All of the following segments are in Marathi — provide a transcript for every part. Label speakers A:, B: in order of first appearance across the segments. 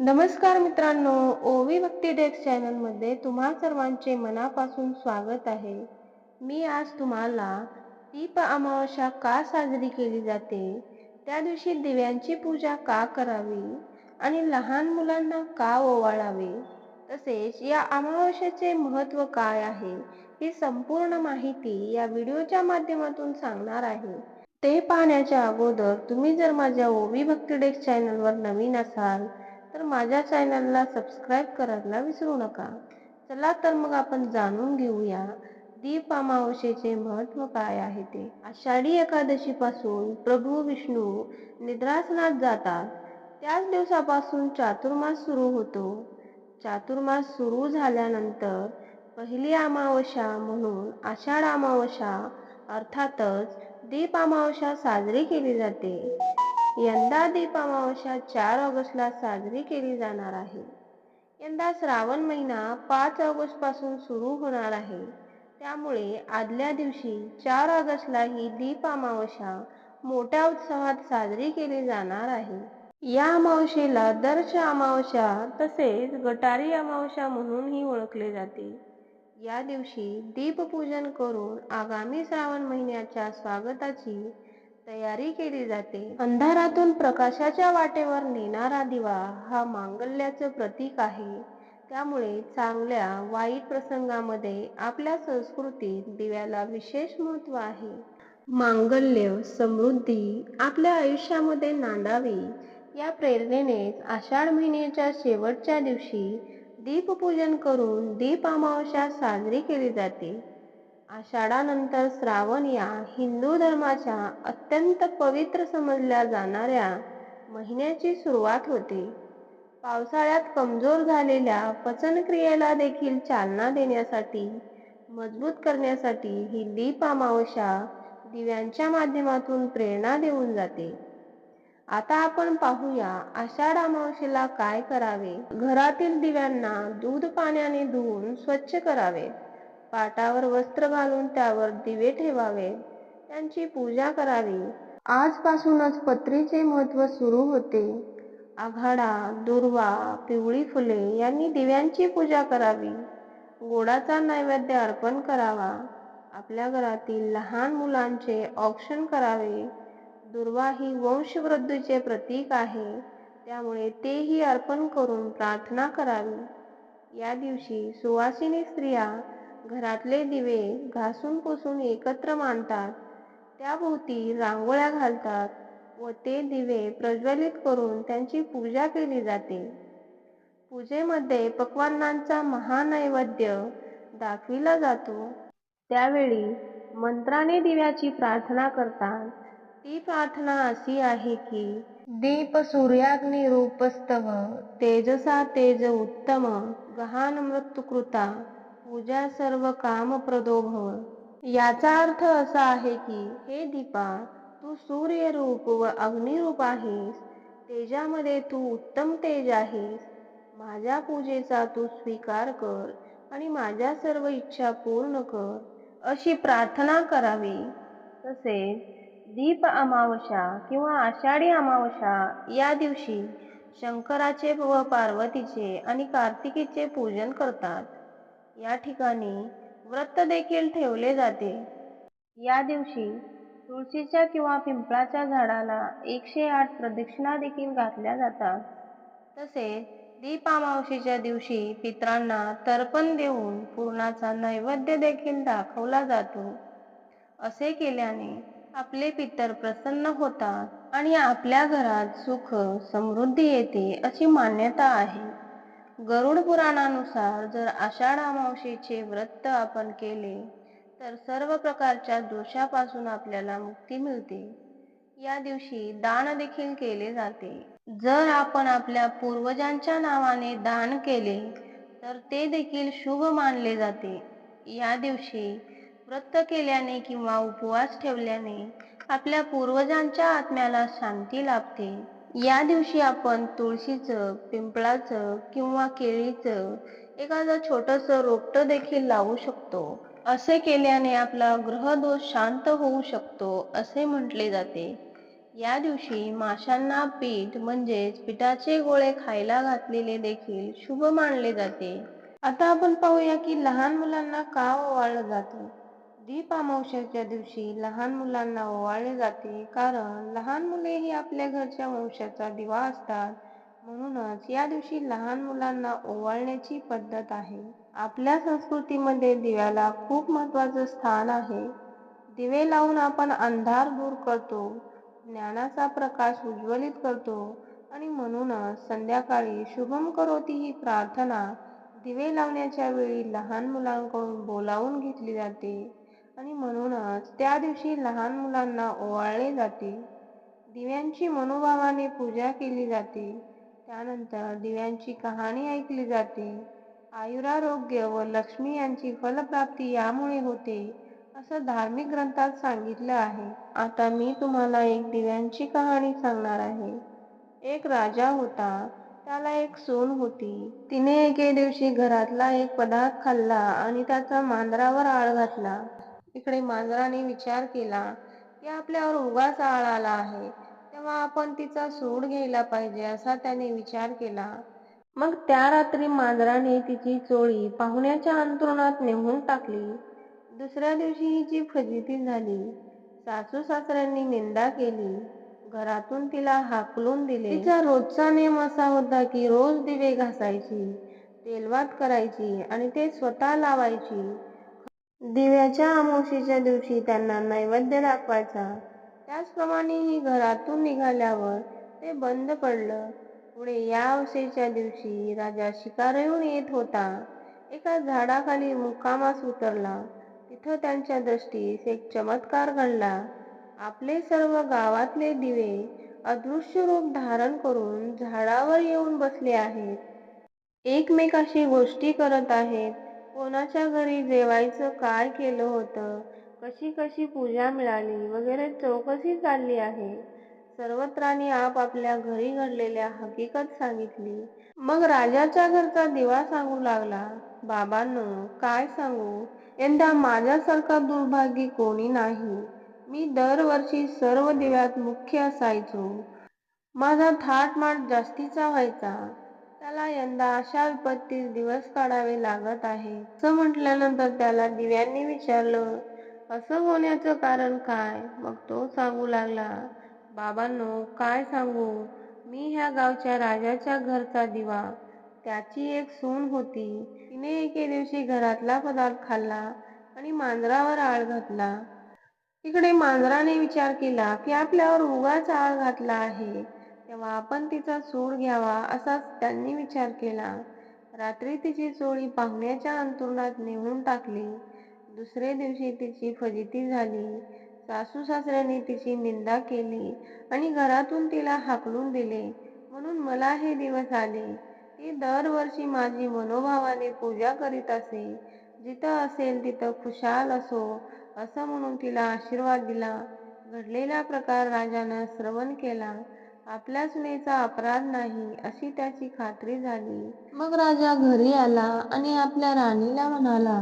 A: नमस्कार मित्रांनो ओवी भक्ती डेस्क चॅनलमध्ये तुम्हा सर्वांचे मनापासून स्वागत आहे. मी आज तुम्हाला दीप अमावस्या का साजरी केली जाते? त्या दिवशी दिव्यांची पूजा का करावी? आणि लहान मुलांना का ओवाळावे? तसेच या अमावस्याचे महत्त्व काय आहे? ही संपूर्ण माहिती या व्हिडिओच्या माध्यमातून सांगणार आहे. ते पाहण्याच्या अगोदर तुम्ही जर माझ्या ओवी भक्ती डेस्क चॅनलवर नवीन असाल तर माझ्या चॅनलला सबस्क्राईब करायला विसरू नका. चला तर मग आपण जाणून घेऊया दीप अमावस्येचे महत्त्व काय आहे ते. आषाढी एकादशीपासून प्रभू विष्णू निद्रासनात जातात. त्याच दिवसापासून चातुर्मास सुरू होतो. चातुर्मास सुरू झाल्यानंतर पहिली अमावस्या म्हणून आषाढ अमावस्या अर्थातच दीप अमावस्या साजरी केली जाते. यंदा दीप अमावस्या चार ऑगस्टला साजरी केली जाणार आहे. यंदा श्रावण महिना पाच ऑगस्टपासून सुरू होणार आहे. त्यामुळे आदल्या दिवशी चार ऑगस्टला ही दीप अमावस्या मोठ्या उत्सवात साजरी केली जाणार आहे. या अमावस्येला दर्श अमावस्या तसेच गटारी अमावस्या म्हणूनही ओळखले जाते. या दिवशी दीपपूजन करून आगामी श्रावण महिन्याच्या स्वागताची तयारी केली जाते. अंधारातून प्रकाशाच्या वाटेवर नेणारा दिवा हा मांगल्याचं प्रतीक आहे. त्यामुळे चांगल्या वाईट प्रसंगामध्ये आपल्या संस्कृतीत दिव्याला विशेष महत्त्व आहे. मांगल्य समृद्धी आपल्या आयुष्यामध्ये नांदावी. या प्रेरणेनेच आषाढ महिन्याच्या शेवटच्या दिवशी दीपपूजन करून दीप अमावस्या साजरी केली जाते. आषाढानंतर श्रावण या हिंदू धर्माच्या अत्यंत पवित्र समजल्या जाणाऱ्या महिन्याची सुरुवात होते. पावसाळ्यात कमजोर झालेल्या पचनक्रियेला देखील चालना देण्यासाठी मजबूत करण्यासाठी ही दीप अमावस्या दिव्यांच्या माध्यमातून प्रेरणा देऊन जाते. आता आपण पाहूया आषाढ अमावस्येला काय करावे? घरातील दिव्यांना दूध पाण्याने धुवून स्वच्छ करावे. पाटावर वस्त्र घालून त्यावर दिवे ठेवावे. त्यांची पूजा करावी. आजपासूनच पत्रीचे महत्त्व सुरू होते. आघाडा दुर्वा पिवळी फुले यांनी दिव्यांची पूजा करावी. गोडाचा नैवेद्य अर्पण करावा. आपल्या घरातील लहान मुलांचे औक्षण करावे. दुर्वा ही वंशवृद्धीचे प्रतीक आहे. त्यामुळे तेही अर्पण करून प्रार्थना करावी. या दिवशी सुवासिनी स्त्रिया घरातले दिवे घासून पुसून एकत्र मांडतात. त्याभोवती रांगोळ्या घालतात व ते दिवे प्रज्वलित करून त्यांची पूजा केली जाते. पूजेमध्ये पक्वान्नांचा महानैवेद्य दाखविला जातो. त्यावेळी मंत्राने दिव्याची प्रार्थना करतात. ती प्रार्थना अशी आहे की दीप सूर्याग्नी रूपस्तव तेजसा तेज उत्तम गहान मृत्युकृता पूजा सर्व काम भव हो. याचा अर्थ असा आहे की हे दीपा तू सूर्य रूप व अग्निरूप आहेस तेजामध्ये तू उत्तम तेज आहेस. माझ्या पूजेचा तू स्वीकार कर आणि माझ्या सर्व इच्छा पूर्ण कर अशी प्रार्थना करावी. तसेच दीप अमावस्या किंवा आषाढी अमावस्या या दिवशी शंकराचे व पार्वतीचे आणि कार्तिकीचे पूजन करतात. या ठिकाणी व्रत देखील ठेवले जाते. या दिवशी तुळशीच्या किंवा पिंपळाच्या झाडाला एकशे आठ प्रदक्षिणा देखील घातल्या जातात. तसेच दीप दिवशी पित्रांना तर्पण देऊन पूर्णाचा नैवेद्य देखील दाखवला जातो. असे केल्याने आपले पितर प्रसन्न होतात आणि आपल्या घरात सुख समृद्धी येते अशी मान्यता आहे. गरुड पुराणानुसार जर आषाढ अमावशेचे व्रत आपण केले तर सर्व प्रकारच्या दोषापासून आपल्याला मुक्ती मिळते. या दिवशी दान देखील केले जाते. जर आपण आपल्या पूर्वजांच्या नावाने दान केले तर ते देखील शुभ मानले जाते. या दिवशी व्रत केल्याने किंवा उपवास ठेवल्याने आपल्या पूर्वजांच्या आत्म्याला शांती लाभते. या दिवशी आपण तुळशीचं पिंपळाचं किंवा केळीचं एखादं छोटस रोपटं देखील लावू शकतो. असे केल्याने आपला ग्रहदोष शांत होऊ शकतो असे म्हटले जाते. या दिवशी माशांना पीठ म्हणजेच पिठाचे गोळे खायला घातलेले देखील शुभ मानले जाते. आता आपण पाहूया की लहान मुलांना का ओवाळलं जातं? दीप अमावस्याच्या दिवशी लहान मुलांना ओवाळले जाते. कारण लहान मुले ही आपल्या घरच्या वंशाचा दिवा असतात. म्हणूनच या दिवशी लहान मुलांना ओवाळण्याची पद्धत आहे. आपल्या संस्कृतीमध्ये दिव्याला खूप महत्वाचं स्थान आहे. दिवे लावून आपण अंधार दूर करतो. ज्ञानाचा प्रकाश उज्ज्वलित करतो. आणि म्हणूनच संध्याकाळी शुभम करोती ही प्रार्थना दिवे लावण्याच्या वेळी लहान मुलांकडून बोलावून घेतली जाते. आणि म्हणूनच त्या दिवशी लहान मुलांना ओवाळले जाते. दिव्यांची मनोभावाने पूजा केली जाते. त्यानंतर दिव्यांची कहाणी ऐकली जाते. आयुरारोग्य व लक्ष्मी यांची फलप्राप्ती यामुळे होते असं धार्मिक ग्रंथात सांगितलं आहे. आता मी तुम्हाला एक दिव्यांची कहाणी सांगणार आहे. एक राजा होता. त्याला एक सून होती. तिने एके दिवशी घरातला एक पदार्थ खाल्ला आणि त्याचा मांजरावर आळ घातला. इकडे मांजराने विचार केला की आपल्यावर उगाच आळ आला आहे. तेव्हा आपण तिचा सूड घ्यायला पाहिजे असा त्याने विचार केला. मग त्या रात्री मांजराने तिची चोळी पाहुण्याच्या अंथरुणात नेऊन टाकली. दुसऱ्या दिवशी हिची फजिती झाली. सासू सासऱ्यांनी निंदा केली. घरातून तिला हाकलून दिले. तिचा रोजचा नेम असा होता की रोज दिवे घासायची तेलवात करायची आणि ते स्वतः लावायची. दिव्याच्या अमावस्येच्या दिवशी त्यांना नैवेद्य दाखवायचा. त्याचप्रमाणे ही घरातून निघाल्यावर ते बंद पडलं. पुढे या अवसेच्या दिवशी राजा शिकारहून येत होता. एका झाडाखाली मुक्कामास उतरला. तिथं त्यांच्या दृष्टीस एक चमत्कार घडला. आपले सर्व गावातले दिवे अदृश्य रूप धारण करून झाडावर येऊन बसले आहेत. एकमेकाशी गोष्टी करत आहेत. कोणाच्या घरी जेवायचं काय केलं होतं कशी कशी पूजा मिळाली वगैरे चौकशी चालली आहे. सर्वत्रांनी आपापल्या घरी घडलेल्या हकीकत सांगितली. मग राजाच्या घरचा दिवा सांगू लागला बाबांनो काय सांगू? यंदा माझ्यासारखा दुर्भागी कोणी नाही. मी दरवर्षी सर्व दिव्यात मुख्य असायचो. माझा थाटमाट जास्तीचा व्हायचा. त्याला यंदा अशा विपत्तीस दिवस काढावे लागत आहे. असं म्हटल्यानंतर त्याला दिव्यांनी विचारलं असं होण्याचं कारण काय? मग तो सांगू लागला बाबांनो काय सांगू? मी ह्या गावच्या राजाच्या घरचा दिवा. त्याची एक सून होती. तिने एके दिवशी घरातला पदार्थ खाल्ला आणि मांजरावर आळ घातला. तिकडे मांजराने विचार केला की आपल्यावर उगाच आळ घातला आहे. तेव्हा आपण तिचा सूड घ्यावा असाच त्यांनी विचार केला. रात्री तिची चोळी पाहुण्याच्या अंतुरणात नेऊन टाकली. दुसरे दिवशी तिची फजिती झाली. सासू सासऱ्यांनी तिची निंदा केली आणि घरातून तिला हाकलून दिले. म्हणून मला हे दिवस आले. ती दरवर्षी माझी मनोभावाने पूजा करीत असे. जिथं असेल तिथं खुशाल असो असं म्हणून तिला आशीर्वाद दिला. घडलेला प्रकार राजानं श्रवण केला. आपल्या सुनेचा अपराध नाही अशी त्याची खात्री झाली. मग राजा घरी आला आणि आपल्या राणीला म्हणाला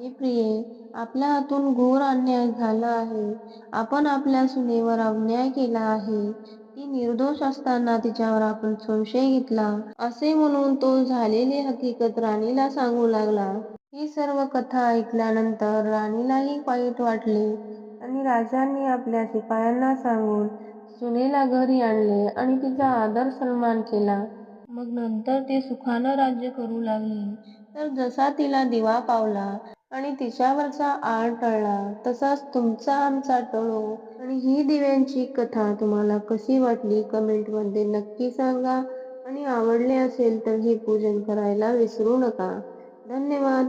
A: हे प्रिये आपल्या हातून घोर अन्याय झाला आहे. आपण आपल्या सुनेवर अन्याय केला आहे. ती निर्दोष असताना तिच्यावर आपण संशय घेतला. असे म्हणून तो झालेली हकीकत राणीला सांगू लागला. ही सर्व कथा ऐकल्यानंतर राणीलाही वाईट वाटले आणि राजांनी आपल्या शिपायांना सांगून सुनेला घरी आणले आणि तिचा आदर सन्मान केला. मग नंतर ती सुखानं राज्य करू लागली. तर जसा तिला दिवा पावला आणि तिच्यावरचा आळ टळला तसाच तुमचा आमचा टळो. आणि ही दिव्यांची कथा तुम्हाला कशी वाटली कमेंटमध्ये नक्की सांगा. आणि आवडले असेल तर हे पूजन करायला विसरू नका. धन्यवाद.